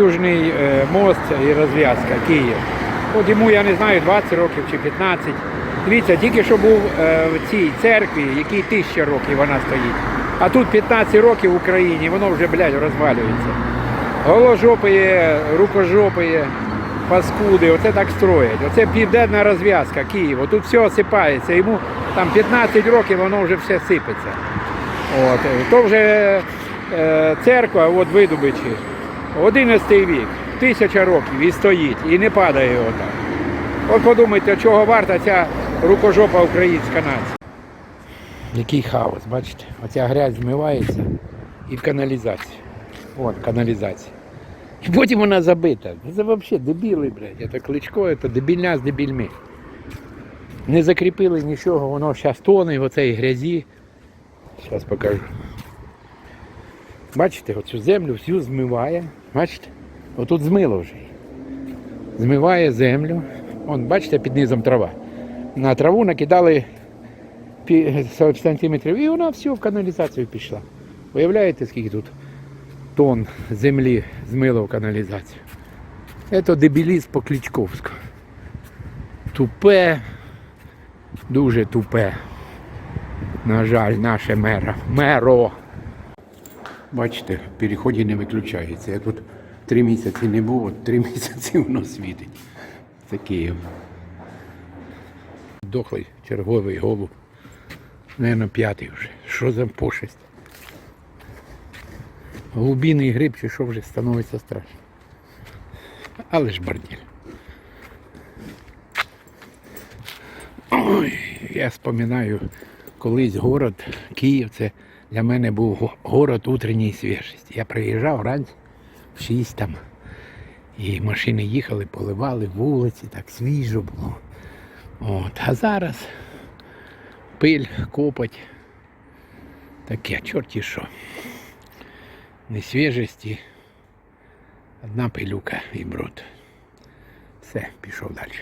Южний е, мост і розв'язка Київ. От йому, я не знаю, 20 років чи 15. Дивіться, тільки що був е, в цій церкві, якій тисяча років вона стоїть. А тут 15 років в Україні, воно вже, блядь, розвалюється. Голожопиє, рукожопиє, паскуди, оце так строять. Оце південна розв'язка Києва. Тут все осипається. Йому там 15 років, воно вже все сипеться. От. То вже е, церква, от видобичі, 11 вік, тисяча років і стоїть, і не падає отак. От подумайте, чого варта ця рукожопа українська нація. Який хаос, бачите? Оця грязь змивається і в каналізацію. От каналізація. І потім вона забита. Це взагалі дебіли, блядь. Це кличко, це дебільня з дебільми. Не закріпили нічого, воно зараз тоне в оцій грязі. Зараз покажу. Бачите, оцю землю всю змиває. Бачите? Отут змило вже. Змиває землю. Вон, бачите, під низом трава. На траву накидали 40 сантиметрів і вона все в каналізацію пішла. Уявляєте, скільки тут тонн землі змило в каналізацію? Це дебілізм по Кличковську. Тупе, дуже тупе. На жаль, наше мера. Меро. Бачите, в переході не виключається. Я тут три місяці не був, от три місяці воно світить. Це Київ. Дохлий черговий голуб. Наверно, п'ятий вже. Що за пошесть? Глубинний гриб чи що вже становиться страшно. Але ж бордель. Ой, я споминаю, колись город Київ, це для мене був го- город утренньої свіжості. Я приїжджав вранці в 6 там, і машини їхали, поливали вулиці, так свіжо було. От. А зараз пиль, копоть. Таке, чорті що. Не свіжості, одна пилюка і бруд. Все, пішов далі.